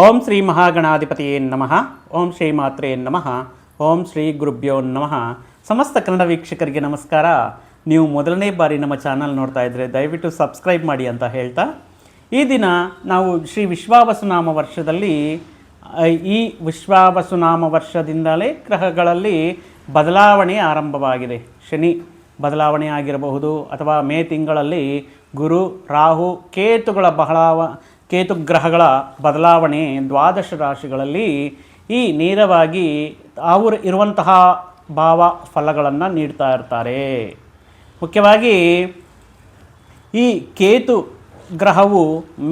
ಓಂ ಶ್ರೀ ಮಹಾಗಣಾಧಿಪತಿಯೇ ನಮಃ. ಓಂ ಶ್ರೀ ಮಾತ್ರೇ ನಮಃ. ಓಂ ಶ್ರೀ ಗುರುಭ್ಯೋ ನಮಃ. ಸಮಸ್ತ ಕನ್ನಡ ವೀಕ್ಷಕರಿಗೆ ನಮಸ್ಕಾರ. ನೀವು ಮೊದಲನೇ ಬಾರಿ ನಮ್ಮ ಚಾನಲ್ ನೋಡ್ತಾ ಇದ್ದರೆ ದಯವಿಟ್ಟು ಸಬ್ಸ್ಕ್ರೈಬ್ ಮಾಡಿ ಅಂತ ಹೇಳ್ತಾ. ಈ ದಿನ ನಾವು ಶ್ರೀ ವಿಶ್ವಾವಸುನಾಮ ವರ್ಷದಲ್ಲಿ ಈ ವಿಶ್ವಾವಸುನಾಮ ವರ್ಷದಿಂದಲೇ ಗ್ರಹಗಳಲ್ಲಿ ಬದಲಾವಣೆ ಆರಂಭವಾಗಿದೆ. ಶನಿ ಬದಲಾವಣೆ ಆಗಿರಬಹುದು ಅಥವಾ ಮೇ ತಿಂಗಳಲ್ಲಿ ಗುರು, ರಾಹು, ಕೇತುಗಳ ಬಹಳಾವ ಕೇತು ಗ್ರಹಗಳ ಬದಲಾವಣೆ ದ್ವಾದಶ ರಾಶಿಗಳಲ್ಲಿ ಈ ನೇರವಾಗಿ ಅವರು ಇರುವಂತಹ ಭಾವ ಫಲಗಳನ್ನು ನೀಡ್ತಾ ಇರ್ತಾರೆ. ಮುಖ್ಯವಾಗಿ ಈ ಕೇತು ಗ್ರಹವು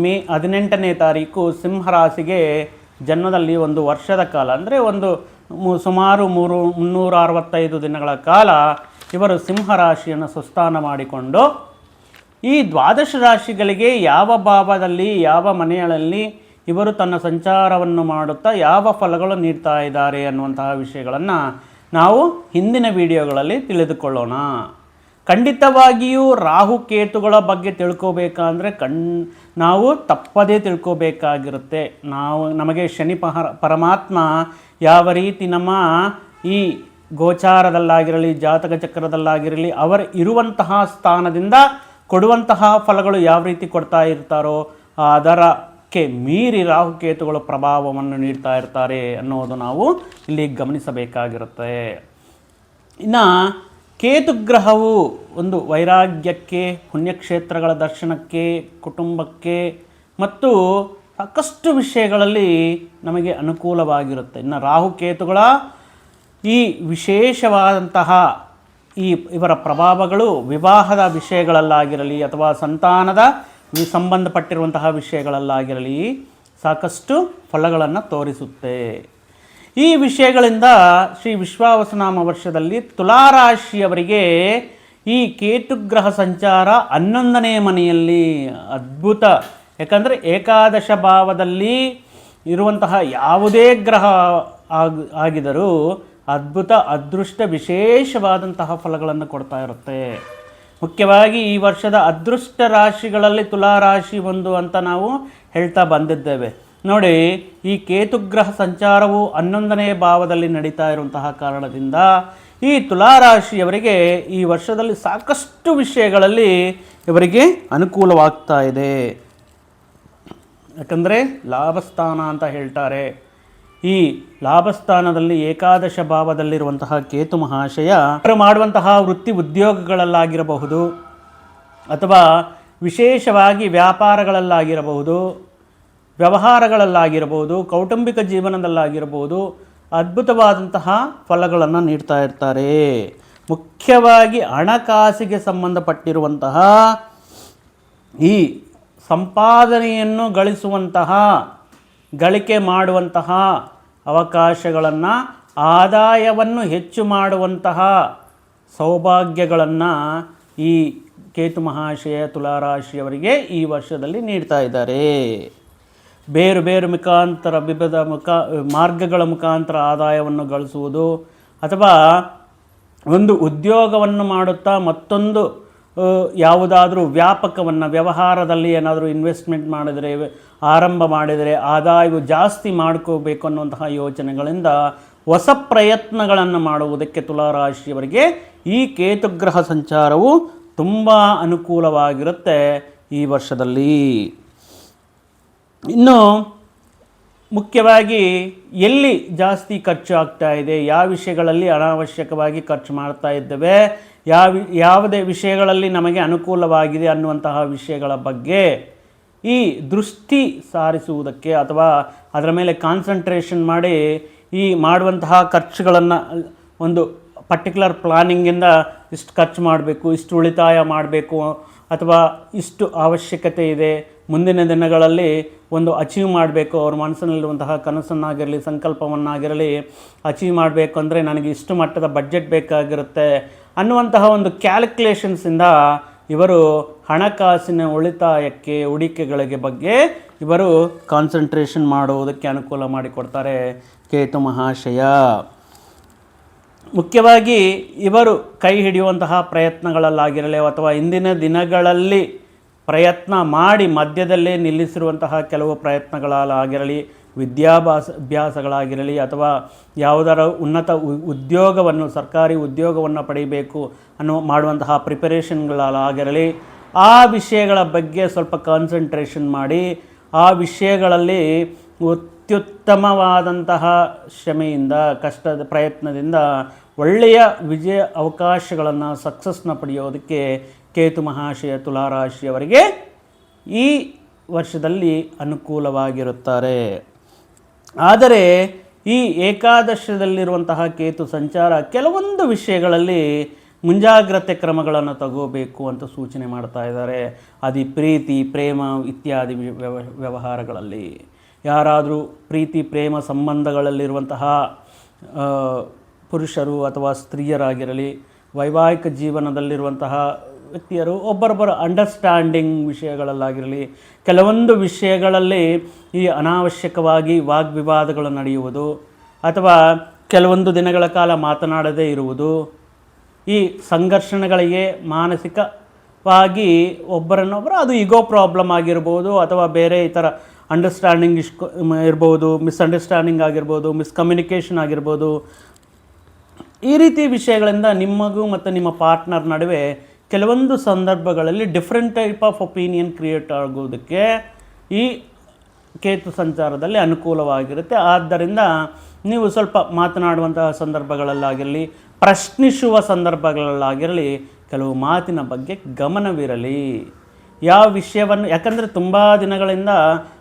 ಮೇ ಹದಿನೆಂಟನೇ ತಾರೀಕು ಸಿಂಹರಾಶಿಗೆ ಜನ್ಮದಲ್ಲಿ ಒಂದು ವರ್ಷದ ಕಾಲ, ಅಂದರೆ ಒಂದು ಸುಮಾರು ಮೂರು, ಮುನ್ನೂರ ಅರವತ್ತೈದು ದಿನಗಳ ಕಾಲ ಇವರು ಸಿಂಹರಾಶಿಯನ್ನು ಸುಸ್ಥಾನ ಮಾಡಿಕೊಂಡು ಈ ದ್ವಾದಶ ರಾಶಿಗಳಿಗೆ ಯಾವ ಭಾವದಲ್ಲಿ, ಯಾವ ಮನೆಗಳಲ್ಲಿ ಇವರು ತನ್ನ ಸಂಚಾರವನ್ನು ಮಾಡುತ್ತಾ ಯಾವ ಫಲಗಳು ನೀಡ್ತಾ ಇದ್ದಾರೆ ಅನ್ನುವಂತಹ ವಿಷಯಗಳನ್ನು ನಾವು ಹಿಂದಿನ ವಿಡಿಯೋಗಳಲ್ಲಿ ತಿಳಿದುಕೊಳ್ಳೋಣ. ಖಂಡಿತವಾಗಿಯೂ ರಾಹು ಕೇತುಗಳ ಬಗ್ಗೆ ತಿಳ್ಕೋಬೇಕಂದ್ರೆ ಕಣ್, ನಾವು ತಪ್ಪದೇ ತಿಳ್ಕೋಬೇಕಾಗಿರುತ್ತೆ. ನಾವು, ನಮಗೆ ಶನಿ ಪರಮಾತ್ಮ ಯಾವ ರೀತಿ ನಮ್ಮ ಈ ಗೋಚಾರದಲ್ಲಾಗಿರಲಿ, ಜಾತಕ ಚಕ್ರದಲ್ಲಾಗಿರಲಿ, ಅವರು ಇರುವಂತಹ ಸ್ಥಾನದಿಂದ ಕೊಡುವಂತಹ ಫಲಗಳು ಯಾವ ರೀತಿ ಕೊಡ್ತಾ ಇರ್ತಾರೋ ಅದರಕ್ಕೆ ಮೀರಿ ರಾಹುಕೇತುಗಳು ಪ್ರಭಾವವನ್ನು ನೀಡ್ತಾ ಇರ್ತಾರೆ ಅನ್ನೋದು ನಾವು ಇಲ್ಲಿ ಗಮನಿಸಬೇಕಾಗಿರುತ್ತೆ. ಇನ್ನು ಕೇತುಗ್ರಹವು ಒಂದು ವೈರಾಗ್ಯಕ್ಕೆ, ಪುಣ್ಯಕ್ಷೇತ್ರಗಳ ದರ್ಶನಕ್ಕೆ, ಕುಟುಂಬಕ್ಕೆ ಮತ್ತು ಸಾಕಷ್ಟು ವಿಷಯಗಳಲ್ಲಿ ನಮಗೆ ಅನುಕೂಲವಾಗಿರುತ್ತೆ. ಇನ್ನು ರಾಹುಕೇತುಗಳ ಈ ವಿಶೇಷವಾದಂತಹ ಈ ಇವರ ಪ್ರಭಾವಗಳು ವಿವಾಹದ ವಿಷಯಗಳಲ್ಲಾಗಿರಲಿ ಅಥವಾ ಸಂತಾನದ ಈ ಸಂಬಂಧಪಟ್ಟಿರುವಂತಹ ವಿಷಯಗಳಲ್ಲಾಗಿರಲಿ ಸಾಕಷ್ಟು ಫಲಗಳನ್ನು ತೋರಿಸುತ್ತೆ. ಈ ವಿಷಯಗಳಿಂದ ಶ್ರೀ ವಿಶ್ವಾವಸನಾಮ ವರ್ಷದಲ್ಲಿ ತುಲಾರಾಶಿಯವರಿಗೆ ಈ ಕೇತುಗ್ರಹ ಸಂಚಾರ ಹನ್ನೊಂದನೇ ಮನೆಯಲ್ಲಿ ಅದ್ಭುತ. ಯಾಕಂದರೆ ಏಕಾದಶ ಭಾವದಲ್ಲಿ ಇರುವಂತಹ ಯಾವುದೇ ಗ್ರಹ ಆಗ, ಆಗಿದರೂ ಅದ್ಭುತ ಅದೃಷ್ಟ ವಿಶೇಷವಾದಂತಹ ಫಲಗಳನ್ನು ಕೊಡ್ತಾ ಇರುತ್ತೆ. ಮುಖ್ಯವಾಗಿ ಈ ವರ್ಷದ ಅದೃಷ್ಟ ರಾಶಿಗಳಲ್ಲಿ ತುಲಾರಾಶಿ ಒಂದು ಅಂತ ನಾವು ಹೇಳ್ತಾ ಬಂದಿದ್ದೇವೆ. ನೋಡಿ, ಈ ಕೇತುಗ್ರಹ ಸಂಚಾರವು ಹನ್ನೊಂದನೇ ಭಾವದಲ್ಲಿ ನಡೀತಾ ಇರುವಂತಹ ಕಾರಣದಿಂದ ಈ ತುಲಾರಾಶಿಯವರಿಗೆ ಈ ವರ್ಷದಲ್ಲಿ ಸಾಕಷ್ಟು ವಿಷಯಗಳಲ್ಲಿ ಇವರಿಗೆ ಅನುಕೂಲವಾಗ್ತಾ ಇದೆ. ಯಾಕಂದರೆ ಲಾಭಸ್ಥಾನ ಅಂತ ಹೇಳ್ತಾರೆ. ಈ ಲಾಭಸ್ಥಾನದಲ್ಲಿ ಏಕಾದಶ ಭಾವದಲ್ಲಿರುವಂತಹ ಕೇತು ಮಹಾಶಯ ಅವರು ಮಾಡುವಂತಹ ವೃತ್ತಿ ಉದ್ಯೋಗಗಳಲ್ಲಾಗಿರಬಹುದು ಅಥವಾ ವಿಶೇಷವಾಗಿ ವ್ಯಾಪಾರಗಳಲ್ಲಾಗಿರಬಹುದು, ವ್ಯವಹಾರಗಳಲ್ಲಾಗಿರಬಹುದು, ಕೌಟುಂಬಿಕ ಜೀವನದಲ್ಲಾಗಿರಬಹುದು, ಅದ್ಭುತವಾದಂತಹ ಫಲಗಳನ್ನು ನೀಡ್ತಾ ಇರ್ತಾರೆ. ಮುಖ್ಯವಾಗಿ ಹಣಕಾಸಿಗೆ ಸಂಬಂಧಪಟ್ಟಿರುವಂತಹ ಈ ಸಂಪಾದನೆಯನ್ನು ಗಳಿಸುವಂತಹ ಗಳಿಕೆ ಮಾಡುವಂತಹ ಅವಕಾಶಗಳನ್ನು, ಆದಾಯವನ್ನು ಹೆಚ್ಚು ಮಾಡುವಂತಹ ಸೌಭಾಗ್ಯಗಳನ್ನು ಈ ಕೇತು ಮಹಾಶಯ ತುಲಾರಾಶಿಯವರಿಗೆ ಈ ವರ್ಷದಲ್ಲಿ ನೀಡ್ತಾ ಇದ್ದಾರೆ. ಬೇರು ಬೇರು ಮುಖಾಂತರ ವಿವಿಧ ಮುಖ, ಮಾರ್ಗಗಳ ಮುಖಾಂತರ ಆದಾಯವನ್ನು ಗಳಿಸುವುದು ಅಥವಾ ಒಂದು ಉದ್ಯೋಗವನ್ನು ಮಾಡುತ್ತಾ ಮತ್ತೊಂದು ಯಾವುದಾದ್ರೂ ವ್ಯಾಪಕವನ್ನು, ವ್ಯವಹಾರದಲ್ಲಿ ಏನಾದರೂ ಇನ್ವೆಸ್ಟ್ಮೆಂಟ್ ಮಾಡಿದರೆ, ಆರಂಭ ಮಾಡಿದರೆ, ಆದಾಯವು ಜಾಸ್ತಿ ಮಾಡ್ಕೋಬೇಕು ಅನ್ನುವಂತಹ ಯೋಚನೆಗಳಿಂದ ಹೊಸ ಪ್ರಯತ್ನಗಳನ್ನು ಮಾಡುವುದಕ್ಕೆ ತುಲಾರಾಶಿಯವರಿಗೆ ಈ ಕೇತುಗ್ರಹ ಸಂಚಾರವು ತುಂಬ ಅನುಕೂಲವಾಗಿರುತ್ತೆ ಈ ವರ್ಷದಲ್ಲಿ. ಇನ್ನು ಮುಖ್ಯವಾಗಿ ಎಲ್ಲಿ ಜಾಸ್ತಿ ಖರ್ಚು ಆಗ್ತಾ ಇದೆ, ಯಾವ ವಿಷಯಗಳಲ್ಲಿ ಅನಾವಶ್ಯಕವಾಗಿ ಖರ್ಚು ಮಾಡ್ತಾ ಇದ್ದೇವೆ ಯಾವ, ಯಾವುದೇ ವಿಷಯಗಳಲ್ಲಿ ನಮಗೆ ಅನುಕೂಲವಾಗಿದೆ ಅನ್ನುವಂತಹ ವಿಷಯಗಳ ಬಗ್ಗೆ ಈ ದೃಷ್ಟಿ ಸಾರಿಸುವುದಕ್ಕೆ ಅಥವಾ ಅದರ ಮೇಲೆ ಕಾನ್ಸಂಟ್ರೇಷನ್ ಮಾಡಿ ಈ ಮಾಡುವಂತಹ ಖರ್ಚುಗಳನ್ನು, ಒಂದು ಪರ್ಟಿಕ್ಯುಲರ್ ಪ್ಲಾನಿಂಗಿಂದ ಇಷ್ಟು ಖರ್ಚು ಮಾಡಬೇಕು, ಇಷ್ಟು ಉಳಿತಾಯ ಮಾಡಬೇಕು, ಅಥವಾ ಇಷ್ಟು ಅವಶ್ಯಕತೆ ಇದೆ, ಮುಂದಿನ ದಿನಗಳಲ್ಲಿ ಒಂದು ಅಚೀವ್ ಮಾಡಬೇಕು, ಅವ್ರ ಮನಸ್ಸಿನಲ್ಲಿರುವಂತಹ ಕನಸನ್ನಾಗಿರಲಿ, ಸಂಕಲ್ಪವನ್ನಾಗಿರಲಿ ಅಚೀವ್ ಮಾಡಬೇಕು ಅಂದರೆ ನನಗೆ ಇಷ್ಟು ಮಟ್ಟದ ಬಜೆಟ್ ಬೇಕಾಗಿರುತ್ತೆ ಅನ್ನುವಂತಹ ಒಂದು ಕ್ಯಾಲ್ಕುಲೇಷನ್ಸಿಂದ ಇವರು ಹಣಕಾಸಿನ ಉಳಿತಾಯಕ್ಕೆ, ಹೂಡಿಕೆಗಳಿಗೆ ಬಗ್ಗೆ ಇವರು ಕಾನ್ಸಂಟ್ರೇಷನ್ ಮಾಡುವುದಕ್ಕೆ ಅನುಕೂಲ ಮಾಡಿಕೊಡ್ತಾರೆ. ಕೇತು ಮಹಾಶಯ. ಮುಖ್ಯವಾಗಿ ಇವರು ಕೈ ಹಿಡಿಯುವಂತಹ ಪ್ರಯತ್ನಗಳಲ್ಲಾಗಿರಲಿ ಅಥವಾ ಇಂದಿನ ದಿನಗಳಲ್ಲಿ ಪ್ರಯತ್ನ ಮಾಡಿ ಮಧ್ಯದಲ್ಲೇ ನಿಲ್ಲಿಸಿರುವಂತಹ ಕೆಲವು ಪ್ರಯತ್ನಗಳಾಗಿರಲಿ ವಿದ್ಯಾಭ್ಯಾಸ, ಅಭ್ಯಾಸಗಳಾಗಿರಲಿ ಅಥವಾ ಯಾವುದರ ಉನ್ನತ ಉದ್ಯೋಗವನ್ನು, ಸರ್ಕಾರಿ ಉದ್ಯೋಗವನ್ನು ಪಡೆಯಬೇಕು ಅನ್ನೋ ಮಾಡುವಂತಹ ಪ್ರಿಪರೇಷನ್ಗಳಾಗಿರಲಿ, ಆ ವಿಷಯಗಳ ಬಗ್ಗೆ ಸ್ವಲ್ಪ ಕಾನ್ಸಂಟ್ರೇಷನ್ ಮಾಡಿ, ಆ ವಿಷಯಗಳಲ್ಲಿ ಅತ್ಯುತ್ತಮವಾದಂತಹ ಶ್ರಮೆಯಿಂದ ಕಷ್ಟದ ಪ್ರಯತ್ನದಿಂದ ಒಳ್ಳೆಯ ವಿಜಯ ಅವಕಾಶಗಳನ್ನು ಸಕ್ಸಸ್ನ ಪಡೆಯೋದಕ್ಕೆ ಕೇತು ಮಹಾಶಯ ತುಲಾರಾಶಿಯವರಿಗೆ ಈ ವರ್ಷದಲ್ಲಿ ಅನುಕೂಲವಾಗಿರುತ್ತಾರೆ. ಆದರೆ ಈ ಏಕಾದಶದಲ್ಲಿರುವಂತಹ ಕೇತು ಸಂಚಾರ ಕೆಲವೊಂದು ವಿಷಯಗಳಲ್ಲಿ ಮುಂಜಾಗ್ರತೆ ಕ್ರಮಗಳನ್ನು ತಗೋಬೇಕು ಅಂತ ಸೂಚನೆ ಮಾಡ್ತಾ ಇದ್ದಾರೆ. ಅದು ಪ್ರೀತಿ, ಪ್ರೇಮ ಇತ್ಯಾದಿ ವ್ಯವ- ವ್ಯವಹಾರಗಳಲ್ಲಿ. ಯಾರಾದರೂ ಪ್ರೀತಿ, ಪ್ರೇಮ ಸಂಬಂಧಗಳಲ್ಲಿರುವಂತಹ ಪುರುಷರು ಅಥವಾ ಸ್ತ್ರೀಯರಾಗಿರಲಿ, ವೈವಾಹಿಕ ಜೀವನದಲ್ಲಿರುವಂತಹ ವ್ಯಕ್ತಿಯರು ಒಬ್ಬರೊಬ್ಬರ ಅಂಡರ್ಸ್ಟ್ಯಾಂಡಿಂಗ್ ವಿಷಯಗಳಲ್ಲಾಗಿರಲಿ, ಕೆಲವೊಂದು ವಿಷಯಗಳಲ್ಲಿ ಈ ಅನಾವಶ್ಯಕವಾಗಿ ವಾಗ್ವಿವಾದಗಳು ನಡೆಯುವುದು, ಅಥವಾ ಕೆಲವೊಂದು ದಿನಗಳ ಕಾಲ ಮಾತನಾಡದೇ ಇರುವುದು, ಈ ಸಂಘರ್ಷಣೆಗಳಿಗೆ ಮಾನಸಿಕವಾಗಿ ಒಬ್ಬರನ್ನೊಬ್ಬರು, ಅದು ಈಗೋ ಪ್ರಾಬ್ಲಮ್ ಆಗಿರ್ಬೋದು, ಅಥವಾ ಬೇರೆ ಈ ಥರ ಅಂಡರ್ಸ್ಟ್ಯಾಂಡಿಂಗ್ ಇಷ್ಟು ಇರ್ಬೋದು ಮಿಸ್ಅಂಡರ್ಸ್ಟ್ಯಾಂಡಿಂಗ್ ಆಗಿರ್ಬೋದು ಮಿಸ್ಕಮ್ಯುನಿಕೇಷನ್ ಆಗಿರ್ಬೋದು, ಈ ರೀತಿ ವಿಷಯಗಳಿಂದ ನಿಮಗೂ ಮತ್ತು ನಿಮ್ಮ ಪಾರ್ಟ್ನರ್ ನಡುವೆ ಕೆಲವೊಂದು ಸಂದರ್ಭಗಳಲ್ಲಿ different type of opinion create ಆಗೋದಕ್ಕೆ ಈ ಕೇತು ಸಂಚಾರದಲ್ಲಿ ಅನುಕೂಲವಾಗಿರುತ್ತೆ. ಆದ್ದರಿಂದ ನೀವು ಸ್ವಲ್ಪ ಮಾತನಾಡುವಂತಹ ಸಂದರ್ಭಗಳಲ್ಲಾಗಿರಲಿ, ಪ್ರಶ್ನಿಸುವ ಸಂದರ್ಭಗಳಲ್ಲಾಗಿರಲಿ, ಕೆಲವು ಮಾತಿನ ಬಗ್ಗೆ ಗಮನವಿರಲಿ. ಯಾವ ವಿಷಯವನ್ನು, ಯಾಕಂದರೆ ತುಂಬ ದಿನಗಳಿಂದ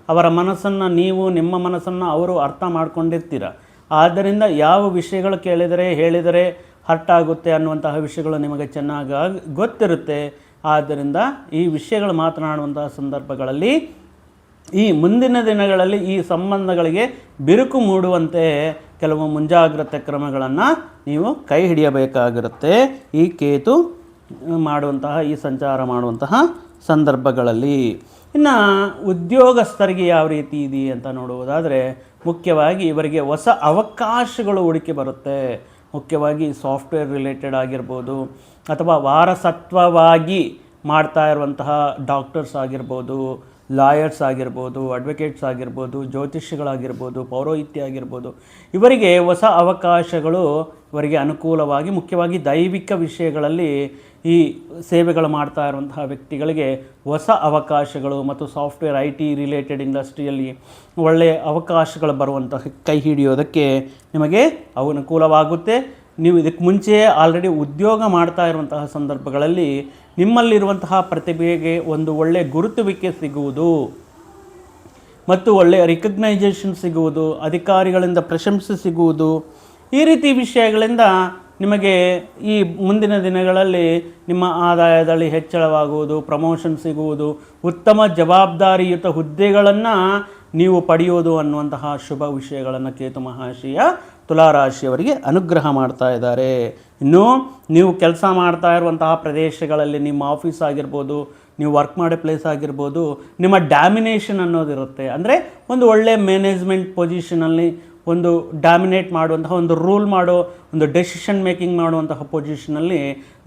ಅವರ ಮನಸ್ಸನ್ನು ನೀವು, ನಿಮ್ಮ ಮನಸ್ಸನ್ನು ಅವರು ಅರ್ಥ ಮಾಡಿಕೊಂಡಿರ್ತೀರ. ಆದ್ದರಿಂದ ಯಾವ ವಿಷಯಗಳು ಕೇಳಿದರೆ, ಹೇಳಿದರೆ ಹರ್ಟ್ ಆಗುತ್ತೆ ಅನ್ನುವಂತಹ ವಿಷಯಗಳು ನಿಮಗೆ ಚೆನ್ನಾಗಿ ಗೊತ್ತಿರುತ್ತೆ. ಆದ್ದರಿಂದ ಈ ವಿಷಯಗಳು ಮಾತನಾಡುವಂತಹ ಸಂದರ್ಭಗಳಲ್ಲಿ ಈ ಮುಂದಿನ ದಿನಗಳಲ್ಲಿ ಈ ಸಂಬಂಧಗಳಿಗೆ ಬಿರುಕು ಮೂಡುವಂತೆ ಕೆಲವು ಮುಂಜಾಗ್ರತೆ ಕ್ರಮಗಳನ್ನು ನೀವು ಕೈ ಹಿಡಿಯಬೇಕಾಗಿರುತ್ತೆ. ಈ ಕೇತು ಮಾಡುವಂತಹ, ಈ ಸಂಚಾರ ಮಾಡುವಂತಹ ಸಂದರ್ಭಗಳಲ್ಲಿ. ಇನ್ನು ಉದ್ಯೋಗಸ್ಥರಿಗೆ ಯಾವ ರೀತಿ ಇದೆ ಅಂತ ನೋಡುವುದಾದರೆ ಮುಖ್ಯವಾಗಿ ಇವರಿಗೆ ಹೊಸ ಅವಕಾಶಗಳು ಹುಡುಕಿ ಬರುತ್ತೆ. ಮುಖ್ಯವಾಗಿ ಸಾಫ್ಟ್ವೇರ್ ರಿಲೇಟೆಡ್ ಆಗಿರ್ಬೋದು ಅಥವಾ ವಾರಸತ್ವವಾಗಿ ಮಾಡ್ತಾ ಇರುವಂತಹ ಡಾಕ್ಟರ್ಸ್ ಆಗಿರ್ಬೋದು. ಲಾಯರ್ಸ್ ಆಗಿರ್ಬೋದು, ಅಡ್ವೊಕೇಟ್ಸ್ ಆಗಿರ್ಬೋದು ಜ್ಯೋತಿಷಿಗಳಾಗಿರ್ಬೋದು ಪೌರೋಹಿತ್ಯ ಆಗಿರ್ಬೋದು, ಇವರಿಗೆ ಹೊಸ ಅವಕಾಶಗಳು ಇವರಿಗೆ ಅನುಕೂಲವಾಗಿ, ಮುಖ್ಯವಾಗಿ ದೈವಿಕ ವಿಷಯಗಳಲ್ಲಿ ಈ ಸೇವೆಗಳು ಮಾಡ್ತಾ ಇರುವಂತಹ ವ್ಯಕ್ತಿಗಳಿಗೆ ಹೊಸ ಅವಕಾಶಗಳು ಮತ್ತು ಸಾಫ್ಟ್ವೇರ್ ಐ ಟಿ ರಿಲೇಟೆಡ್ ಇಂಡಸ್ಟ್ರಿಯಲ್ಲಿ ಒಳ್ಳೆಯ ಅವಕಾಶಗಳು ಬರುವಂತಹ ಕೈ ಹಿಡಿಯೋದಕ್ಕೆ ನಿಮಗೆ ಅನುಕೂಲವಾಗುತ್ತೆ. ನೀವು ಇದಕ್ಕೆ ಮುಂಚೆ ಆಲ್ರೆಡಿ ಉದ್ಯೋಗ ಮಾಡ್ತಾ ಇರುವಂತಹ ಸಂದರ್ಭಗಳಲ್ಲಿ ನಿಮ್ಮಲ್ಲಿರುವಂತಹ ಪ್ರತಿಭೆಗೆ ಒಂದು ಒಳ್ಳೆಯ ಗುರುತುವಿಕೆ ಸಿಗುವುದು ಮತ್ತು ಒಳ್ಳೆಯ ರಿಕಗ್ನೈಸೇಷನ್ ಸಿಗುವುದು, ಅಧಿಕಾರಿಗಳಿಂದ ಪ್ರಶಂಸೆ ಸಿಗುವುದು. ಈ ರೀತಿ ವಿಷಯಗಳಿಂದ ನಿಮಗೆ ಈ ಮುಂದಿನ ದಿನಗಳಲ್ಲಿ ನಿಮ್ಮ ಆದಾಯದಲ್ಲಿ ಹೆಚ್ಚಳವಾಗುವುದು ಪ್ರಮೋಷನ್ ಸಿಗುವುದು, ಉತ್ತಮ ಜವಾಬ್ದಾರಿಯುತ ಹುದ್ದೆಗಳನ್ನು ನೀವು ಪಡೆಯೋದು ಅನ್ನುವಂತಹ ಶುಭ ವಿಷಯಗಳನ್ನು ಕೇತು ಮಹಾಶಯ ತುಲಾರಾಶಿಯವರಿಗೆ ಅನುಗ್ರಹ ಮಾಡ್ತಾ ಇದ್ದಾರೆ. ಇನ್ನು ನೀವು ಕೆಲಸ ಮಾಡ್ತಾ ಇರುವಂತಹ ಪ್ರದೇಶಗಳಲ್ಲಿ ನಿಮ್ಮ ಆಫೀಸ್ ಆಗಿರ್ಬೋದು, ನೀವು ವರ್ಕ್ ಮಾಡೋ ಪ್ಲೇಸ್ ಆಗಿರ್ಬೋದು, ನಿಮ್ಮ ಡ್ಯಾಮಿನೇಷನ್ ಅನ್ನೋದಿರುತ್ತೆ ಅಂದರೆ ಒಂದು ಒಳ್ಳೆಯ ಮ್ಯಾನೇಜ್ಮೆಂಟ್ ಪೊಸಿಷನಲ್ಲಿ ಒಂದು ಡಾಮಿನೇಟ್ ಮಾಡುವಂತಹ, ಒಂದು ರೂಲ್ ಮಾಡೋ, ಒಂದು ಡೆಸಿಷನ್ ಮೇಕಿಂಗ್ ಮಾಡುವಂತಹ ಪೊಸಿಷನಲ್ಲಿ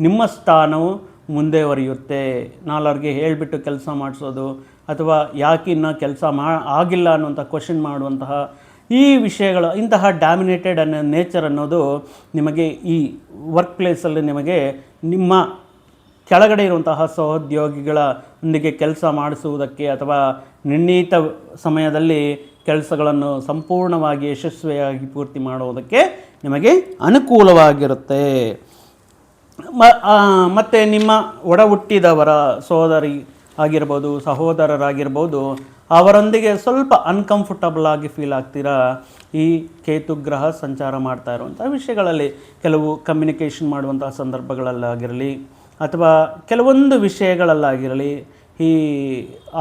ನಿಮ್ಮ ಸ್ಥಾನವು ಮುಂದೆವರಿಯುತ್ತೆ. ನಾಲ್ವರಿಗೆ ಹೇಳಿಬಿಟ್ಟು ಕೆಲಸ ಮಾಡಿಸೋದು ಅಥವಾ ಯಾಕೆ ಇನ್ನೂ ಕೆಲಸ ಮಾ, ಆಗಿಲ್ಲ ಅನ್ನುವಂಥ ಕ್ವಶನ್ ಮಾಡುವಂತಹ ಈ ವಿಷಯಗಳು, ಇಂತಹ ಡಾಮಿನೇಟೆಡ್ ಅನ್ನೋ ನೇಚರ್ ಅನ್ನೋದು ನಿಮಗೆ ಈ ವರ್ಕ್ ಪ್ಲೇಸಲ್ಲಿ ನಿಮಗೆ ನಿಮ್ಮ ಕೆಳಗಡೆ ಇರುವಂತಹ ಸಹೋದ್ಯೋಗಿಗಳೊಂದಿಗೆ ಕೆಲಸ ಮಾಡಿಸುವುದಕ್ಕೆ ಅಥವಾ ನಿರ್ಣೀತ ಸಮಯದಲ್ಲಿ ಕೆಲಸಗಳನ್ನು ಸಂಪೂರ್ಣವಾಗಿ ಯಶಸ್ವಿಯಾಗಿ ಪೂರ್ತಿ ಮಾಡುವುದಕ್ಕೆ ನಿಮಗೆ ಅನುಕೂಲವಾಗಿರುತ್ತೆ. ಮ ಮತ್ತು ನಿಮ್ಮ ಒಡ ಹುಟ್ಟಿದವರ ಸೋದರಿ ಆಗಿರ್ಬೋದು, ಸಹೋದರರಾಗಿರ್ಬೋದು, ಅವರೊಂದಿಗೆ ಸ್ವಲ್ಪ ಅನ್ಕಂಫರ್ಟಬಲ್ ಆಗಿ ಫೀಲ್ ಆಗ್ತೀರಾ? ಈ ಕೇತು ಗ್ರಹ ಸಂಚಾರ ಮಾಡ್ತಾ ಇರುವಂಥ ವಿಷಯಗಳಲ್ಲಿ ಕೆಲವು ಕಮ್ಯುನಿಕೇಷನ್ ಮಾಡುವಂಥ ಸಂದರ್ಭಗಳಲ್ಲಾಗಿರಲಿ, ಅಥವಾ ಕೆಲವೊಂದು ವಿಷಯಗಳಲ್ಲಾಗಿರಲಿ, ಈ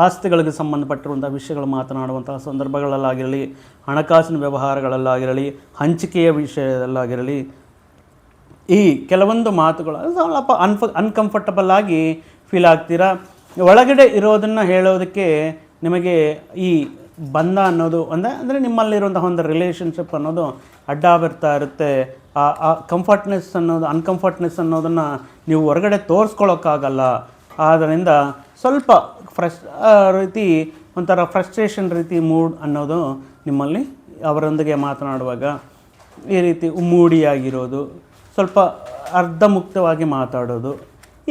ಆಸ್ತಿಗಳಿಗೆ ಸಂಬಂಧಪಟ್ಟಿರುವಂಥ ವಿಷಯಗಳು ಮಾತನಾಡುವಂತಹ ಸಂದರ್ಭಗಳಲ್ಲಾಗಿರಲಿ, ಹಣಕಾಸಿನ ವ್ಯವಹಾರಗಳಲ್ಲಾಗಿರಲಿ, ಹಂಚಿಕೆಯ ವಿಷಯದಲ್ಲಾಗಿರಲಿ ಈ ಕೆಲವೊಂದು ಮಾತುಗಳು ಸ್ವಲ್ಪ ಅನ್ಫ ಅನ್ಕಂಫರ್ಟಬಲ್ ಆಗಿ ಫೀಲ್ ಆಗ್ತೀರಾ? ಒಳಗಡೆ ಇರೋದನ್ನು ಹೇಳೋದಕ್ಕೆ ನಿಮಗೆ ಈ ಬಂಧ ಅನ್ನೋದು ಅಂದರೆ ಅಂದರೆ ನಿಮ್ಮಲ್ಲಿರುವಂತಹ ಒಂದು ರಿಲೇಷನ್ಶಿಪ್ ಅನ್ನೋದು ಅಡ್ಡ ಬರ್ತಾ ಇರುತ್ತೆ. ಆ ಕಂಫರ್ಟ್ನೆಸ್ ಅನ್ನೋದು ಅನ್ಕಂಫರ್ಟ್ನೆಸ್ ಅನ್ನೋದನ್ನು ನೀವು ಹೊರಗಡೆ ತೋರಿಸ್ಕೊಳ್ಳೋಕ್ಕಾಗಲ್ಲ ಆದ್ದರಿಂದ ಸ್ವಲ್ಪ ಫ್ರಸ್ ರೀತಿ, ಒಂಥರ ಫ್ರಸ್ಟ್ರೇಷನ್ ರೀತಿ ಮೂಡ್ ಅನ್ನೋದು ನಿಮ್ಮಲ್ಲಿ ಅವರೊಂದಿಗೆ ಮಾತನಾಡುವಾಗ ಈ ರೀತಿ ಉಮ್ಮೂಡಿಯಾಗಿರೋದು ಸ್ವಲ್ಪ ಅರ್ಧ ಮುಕ್ತವಾಗಿ ಮಾತಾಡೋದು.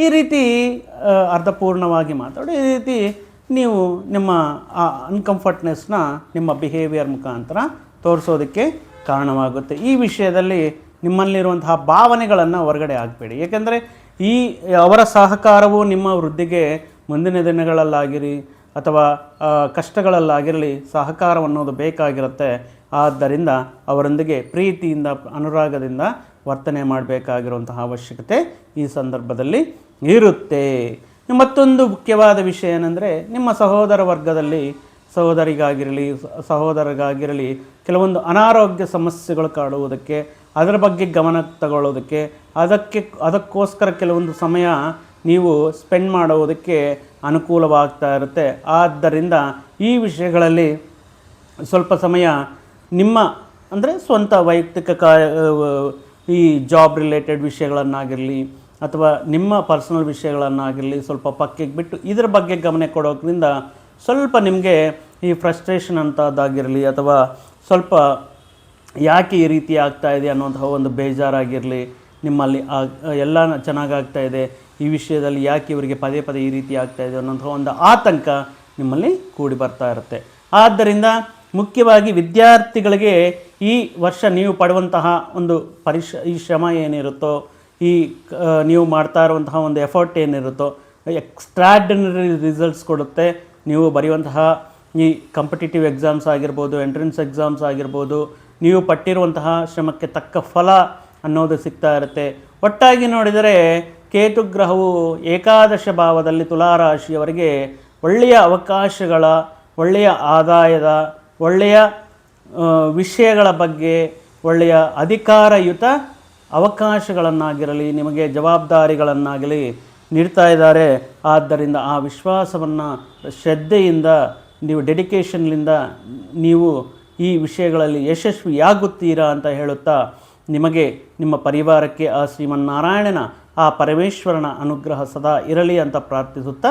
ಈ ರೀತಿ ಅರ್ಧಪೂರ್ಣವಾಗಿ ಮಾತಾಡೋದು. ಈ ರೀತಿ ನೀವು ನಿಮ್ಮ, ಆ ಅನ್ಕಂಫರ್ಟ್ನೆಸ್ನ ನಿಮ್ಮ ಬಿಹೇವಿಯರ್ ಮುಖಾಂತರ ತೋರಿಸೋದಕ್ಕೆ ಕಾರಣವಾಗುತ್ತೆ. ಈ ವಿಷಯದಲ್ಲಿ ನಿಮ್ಮಲ್ಲಿರುವಂತಹ ಭಾವನೆಗಳನ್ನು ಹೊರಗಡೆ ಹಾಕಬೇಡಿ. ಏಕೆಂದರೆ ಈ, ಅವರ ಸಹಕಾರವು ನಿಮ್ಮ ವೃದ್ಧಿಗೆ ಮುಂದಿನ ದಿನಗಳಲ್ಲಾಗಿರಿ ಅಥವಾ ಕಷ್ಟಗಳಲ್ಲಾಗಿರಲಿ ಸಹಕಾರ ಅನ್ನೋದು ಬೇಕಾಗಿರುತ್ತೆ. ಆದ್ದರಿಂದ ಅವರೊಂದಿಗೆ ಪ್ರೀತಿಯಿಂದ, ಅನುರಾಗದಿಂದ ವರ್ತನೆ ಮಾಡಬೇಕಾಗಿರುವಂತಹ ಅವಶ್ಯಕತೆ ಈ ಸಂದರ್ಭದಲ್ಲಿ ಇರುತ್ತೆ. ಮತ್ತೊಂದು ಮುಖ್ಯವಾದ ವಿಷಯ ಏನಂದರೆ, ನಿಮ್ಮ ಸಹೋದರ ವರ್ಗದಲ್ಲಿ ಸಹೋದರಿಗಾಗಿರಲಿ ಸಹೋದರಿಗಾಗಿರಲಿ ಕೆಲವೊಂದು ಅನಾರೋಗ್ಯ ಸಮಸ್ಯೆಗಳು ಕಾಡುವುದಕ್ಕೆ, ಅದರ ಬಗ್ಗೆ ಗಮನ ತಗೊಳ್ಳೋದಕ್ಕೆ, ಅದಕ್ಕೆ, ಅದಕ್ಕೋಸ್ಕರ ಕೆಲವೊಂದು ಸಮಯ ನೀವು ಸ್ಪೆಂಡ್ ಮಾಡುವುದಕ್ಕೆ ಅನುಕೂಲವಾಗ್ತಾ ಇರುತ್ತೆ. ಆದ್ದರಿಂದ ಈ ವಿಷಯಗಳಲ್ಲಿ ಸ್ವಲ್ಪ ಸಮಯ ನಿಮ್ಮ, ಅಂದರೆ ಸ್ವಂತ ವೈಯಕ್ತಿಕ ಕಾ ಈ ಜಾಬ್ ರಿಲೇಟೆಡ್ ವಿಷಯಗಳನ್ನಾಗಿರಲಿ ಅಥವಾ ನಿಮ್ಮ ಪರ್ಸನಲ್ ವಿಷಯಗಳನ್ನಾಗಿರಲಿ ಸ್ವಲ್ಪ ಪಕ್ಕಕ್ಕೆ ಬಿಟ್ಟು ಇದರ ಬಗ್ಗೆ ಗಮನ ಕೊಡೋದ್ರಿಂದ ಸ್ವಲ್ಪ ನಿಮಗೆ ಈ ಫ್ರಸ್ಟ್ರೇಷನ್ ಅಂಥದ್ದಾಗಿರಲಿ ಅಥವಾ ಸ್ವಲ್ಪ ಯಾಕೆ ಈ ರೀತಿ ಆಗ್ತಾ ಇದೆ ಅನ್ನುವಂತಹ ಒಂದು ಬೇಜಾರಾಗಿರಲಿ, ನಿಮ್ಮಲ್ಲಿ ಆ, ಎಲ್ಲ ಚೆನ್ನಾಗಾಗ್ತಾ ಇದೆ, ಈ ವಿಷಯದಲ್ಲಿ ಯಾಕೆ ಇವರಿಗೆ ಪದೇ ಪದೇ ಈ ರೀತಿ ಆಗ್ತಾ ಇದೆ ಅನ್ನೋಂಥ ಒಂದು ಆತಂಕ ನಿಮ್ಮಲ್ಲಿ ಕೂಡಿ ಬರ್ತಾ ಇರುತ್ತೆ. ಆದ್ದರಿಂದ ಮುಖ್ಯವಾಗಿ ವಿದ್ಯಾರ್ಥಿಗಳಿಗೆ ಈ ವರ್ಷ ನೀವು ಪಡುವಂತಹ ಒಂದು ಪರಿಶ ಈ ಶ್ರಮ ಏನಿರುತ್ತೋ, ಈ ನೀವು ಮಾಡ್ತಾ ಇರುವಂತಹ ಒಂದು ಎಫರ್ಟ್ ಏನಿರುತ್ತೋ ಎಕ್ಸ್ಟ್ರಾಡಿನರಿ ರಿಸಲ್ಟ್ಸ್ ಕೊಡುತ್ತೆ. ನೀವು ಬರೆಯುವಂತಹ ಈ ಕಾಂಪಿಟೇಟಿವ್ ಎಕ್ಸಾಮ್ಸ್ ಆಗಿರ್ಬೋದು ಎಂಟ್ರೆನ್ಸ್ ಎಕ್ಸಾಮ್ಸ್ ಆಗಿರ್ಬೋದು, ನೀವು ಪಟ್ಟಿರುವಂತಹ ಶ್ರಮಕ್ಕೆ ತಕ್ಕ ಫಲ ಅನ್ನೋದು ಸಿಗ್ತಾ ಇರುತ್ತೆ. ಒಟ್ಟಾಗಿ ನೋಡಿದರೆ ಕೇತುಗ್ರಹವು ಏಕಾದಶ ಭಾವದಲ್ಲಿ ತುಲಾರಾಶಿಯವರಿಗೆ ಒಳ್ಳೆಯ ಅವಕಾಶಗಳ, ಒಳ್ಳೆಯ ಆದಾಯದ ಒಳ್ಳೆಯ ವಿಷಯಗಳ ಬಗ್ಗೆ ಒಳ್ಳೆಯ ಅಧಿಕಾರಯುತ ಅವಕಾಶಗಳನ್ನಾಗಿರಲಿ, ನಿಮಗೆ ಜವಾಬ್ದಾರಿಗಳನ್ನಾಗಲಿ ನೀಡ್ತಾ ಇದ್ದಾರೆ. ಆದ್ದರಿಂದ ಆ ವಿಶ್ವಾಸವನ್ನು ಶ್ರದ್ಧೆಯಿಂದ ನೀವು ಡೆಡಿಕೇಷನ್ಲಿಂದ ನೀವು ಈ ವಿಷಯಗಳಲ್ಲಿ ಯಶಸ್ವಿಯಾಗುತ್ತೀರಾ ಅಂತ ಹೇಳುತ್ತಾ, ನಿಮಗೆ ನಿಮ್ಮ ಪರಿವಾರಕ್ಕೆ ಆ ಶ್ರೀಮನ್ನಾರಾಯಣನ, ಆ ಪರಮೇಶ್ವರನ ಅನುಗ್ರಹ ಸದಾ ಇರಲಿ ಅಂತ ಪ್ರಾರ್ಥಿಸುತ್ತಾ